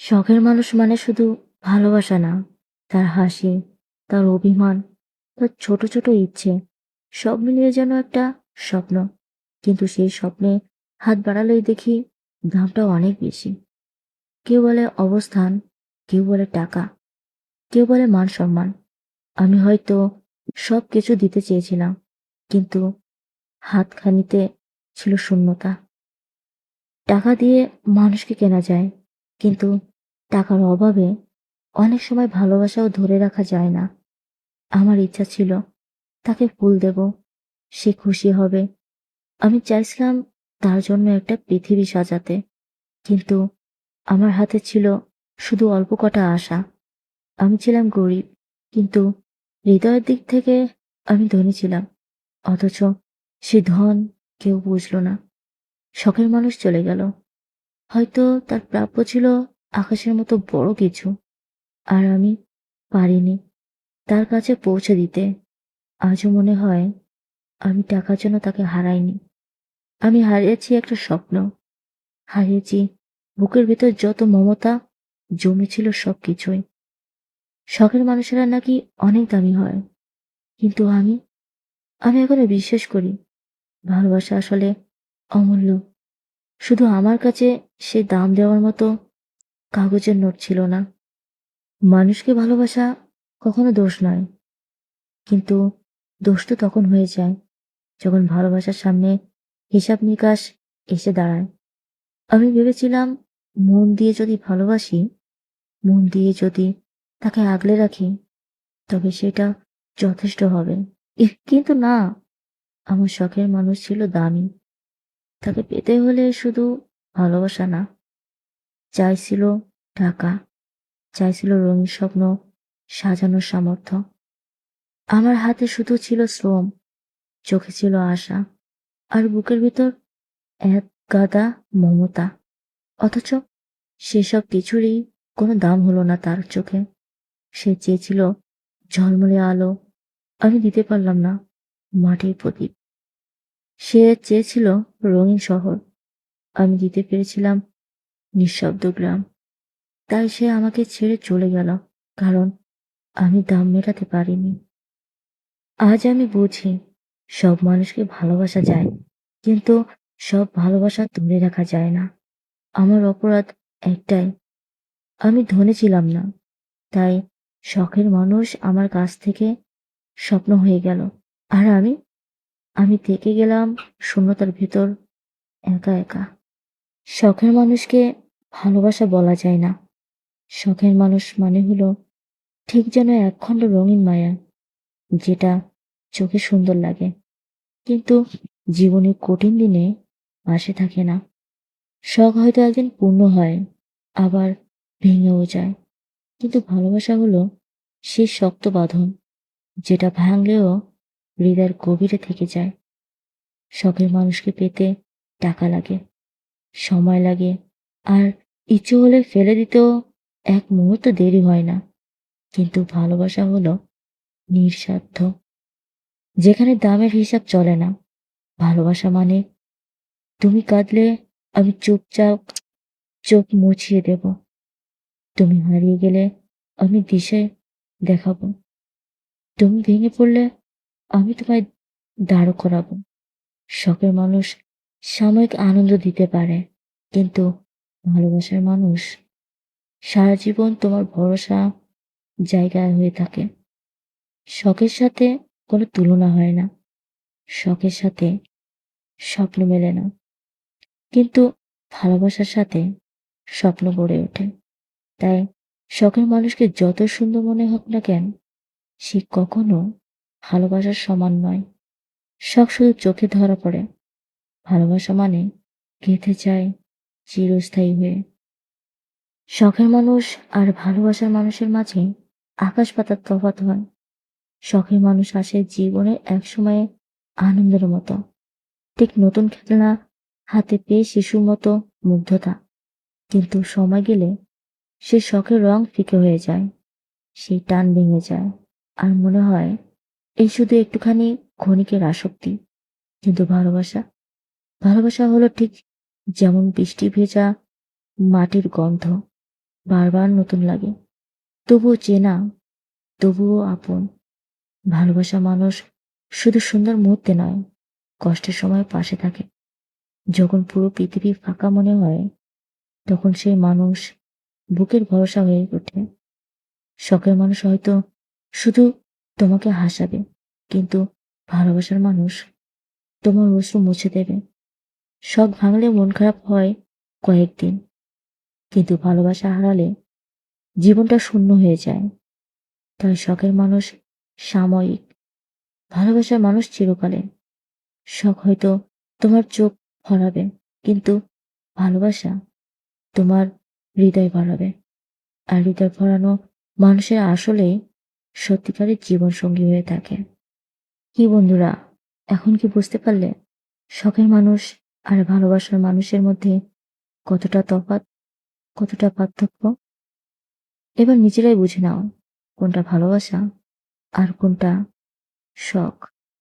শখের মানুষ মানে শুধু ভালোবাসা না, তার হাসি, তার অভিমান, তার ছোট ছোট ইচ্ছে, সব মিলিয়ে যেন একটা স্বপ্ন। কিন্তু সেই স্বপ্নে হাত বাড়ালেই দেখি দামটা অনেক বেশি। কেউ বলে অবস্থান, কেউ বলে টাকা, কেউ বলে মান সম্মান। আমি হয়তো সব কিছু দিতে চেয়েছিলাম, কিন্তু হাতখানিতে ছিল শূন্যতা। টাকা দিয়ে মানুষকে কেনা যায় কিন্তু টাকার অভাবে অনেক সময় ভালোবাসাও ধরে রাখা যায় না। আমার ইচ্ছা ছিল তাকে ফুল দেব, সে খুশি হবে। আমি চাইছিলাম তার জন্য একটা পৃথিবী সাজাতে, কিন্তু আমার হাতে ছিল শুধু অল্প কটা আশা। আমি ছিলাম গরিব, কিন্তু হৃদয়ের দিক থেকে আমি ধনী ছিলাম, অথচ সে ধন কেউ বুঝলো না। শখের মানুষ চলে গেল। হয়তো তার প্রাপ্য ছিল আকাশের মতো বড় কিছু। আর আমি পারিনি তার কাছে পৌঁছে দিতে। আজও মনে হয় আমি টাকার জন্য তাকে হারাইনি। আমি হারিয়েছি একটা স্বপ্ন। হারিয়েছি বুকের ভেতর যত মমতা জমেছিল সব কিছুই। শখের মানুষেরা নাকি অনেক দামি হয়। কিন্তু আমি আমি এখনও বিশ্বাস করি, ভালোবাসা আসলে অমূল্য। শুধু আমার কাছে সে দাম দেওয়ার মতো কাগজের নোট ছিল না। মানুষকে ভালোবাসা কখনো দোষ নয়, কিন্তু দোষ তো তখন হয়ে যায় যখন ভালোবাসার সামনে হিসাব নিকাশ এসে দাঁড়ায়। আমি ভেবেছিলাম, মন দিয়ে যদি ভালোবাসি, মন দিয়ে যদি তাকে আগলে রাখি, তবে সেটা যথেষ্ট হবে। কিন্তু না, আমার শখের মানুষ ছিল দামি। তাকে পেতে হলে শুধু ভালোবাসা না। চাইছিল টাকা চাইছিল রঙিন স্বপ্ন, সাজানোর সামর্থ্য। আমার হাতে শুধু ছিল শ্রম, চোখে ছিল আশা, আর বুকের ভিতর এক গাদা মমতা। অথচ সেসব কিছুরই কোনো দাম হলো না তার চোখে। সে চেয়েছিল ঝলমলে আলো, আমি দিতে পারলাম না মাটির প্রদীপ। সে চেয়েছিল রঙিন শহর। আমি দিতে পেরেছিলাম নিঃশব্দ গ্রাম। তাই সে আমাকে ছেড়ে চলে গেল, কারণ আমি দাম মেটাতে পারিনি। আজ আমি বুঝি সব মানুষকে ভালোবাসা যায়, কিন্তু সব ভালোবাসা ধরে রাখা যায় না। আমার অপরাধ একটাই, আমি ধনে ছিলাম না, তাই শখের মানুষ আমার কাছ থেকে স্বপ্ন হয়ে গেল। আর আমি আমি থেকে গেলাম, শূন্যতার ভেতর, একা একা। শখের মানুষকে ভালোবাসা বলা যায় না। শখের মানুষ মানে হলো ঠিক যেন একখণ্ড রঙিন মায়া, যেটা চোখে সুন্দর লাগে। কিন্তু জীবনের কঠিন দিনে পাশে থাকে না। শখ হয়তো একদিন পূর্ণ হয়, আবার ভেঙেও যায়। কিন্তু ভালোবাসা হলো সেই শক্ত বাঁধন, যেটা ভাঙলেও হৃদয়ের গভীরে থেকে যায়। শখের মানুষকে পেতে টাকা লাগে, সময় লাগে, আর ইচ্ছে হলে ফেলে দিতেও এক মুহূর্ত দেরি হয় না। কিন্তু ভালোবাসা হলো নিঃস্বার্থ। যেখানে দামের হিসাব চলে না। ভালোবাসা মানে তুমি কাঁদলে আমি চুপচাপ চোখ মুছিয়ে দেব। তুমি হারিয়ে গেলে আমি দিশে দেখাবো। তুমি ভেঙে পড়লে আমি তোমায় দাঁড় করাবো। শখের মানুষ সাময়িক আনন্দ দিতে পারে, কিন্তু ভালোবাসার মানুষ সারা জীবন তোমার ভরসা জায়গায় হয়ে থাকে। শখের সাথে কোনো তুলনা হয় না। শখের সাথে স্বপ্ন মেলে না। কিন্তু ভালোবাসার সাথে স্বপ্ন গড়ে ওঠে। তাই শখের মানুষকে যত সুন্দর মনে হোক না কেন, সে কখনো ভালোবাসার সমান নয়। শখ শুধু চোখে ধরা পড়ে। ভালোবাসা মানে গেঁথে যায়, চিরস্থায়ী হয়ে। শখের মানুষ আর ভালোবাসার মানুষের মাঝে আকাশ পাতার তফাত হয়। শখের মানুষ আসে জীবনে এক সময়ে আনন্দের মতো। ঠিক নতুন খেলনা, হাতে পেয়ে শিশুর মতো মুগ্ধতা। কিন্তু সময় গেলে সে শখের রং ফিকে হয়ে যায়, সেই টান ভেঙে যায়। আর মনে হয় এই শুধু একটুখানি ক্ষণিকের আসক্তি, কিন্তু ভালোবাসা। ভালোবাসা হলো ঠিক যেমন বৃষ্টি ভেজা মাটির গন্ধ বারবার নতুন লাগে। তবুও চেনা, তবুও আপন। ভালোবাসা মানুষ শুধু সুন্দর মুহূর্তে নয়, কষ্টের সময় পাশে থাকে। যখন পুরো পৃথিবী ফাঁকা মনে হয়, তখন সেই মানুষ বুকের ভরসা হয়ে ওঠে। শখের মানুষ হয়তো শুধু তোমাকে হাসাবে, কিন্তু ভালোবাসার মানুষ তোমার অশ্রু মুছে দেবে। শখ ভাঙলে মন খারাপ হয় কয়েকদিন, কিন্তু ভালোবাসা হারালে জীবনটা শূন্য হয়ে যায়। তাই শখের মানুষ সাময়িক, ভালোবাসার মানুষ চিরকালে। শখ হয়তো তোমার চোখ ভরাবে, কিন্তু ভালোবাসা তোমার হৃদয় ভরাবে। আর হৃদয় ভরানো মানুষের আসলেই সত্যিকারের জীবন সঙ্গী হয়ে থাকে। কি বন্ধুরা, এখন কি বুঝতে পারলে? শখের মানুষ আর ভালোবাসার মানুষের মধ্যে কতটা তফাৎ, কতটা পার্থক্য? এবার নিজেরাই বুঝে নাও কোনটা ভালোবাসা আর কোনটা শখ।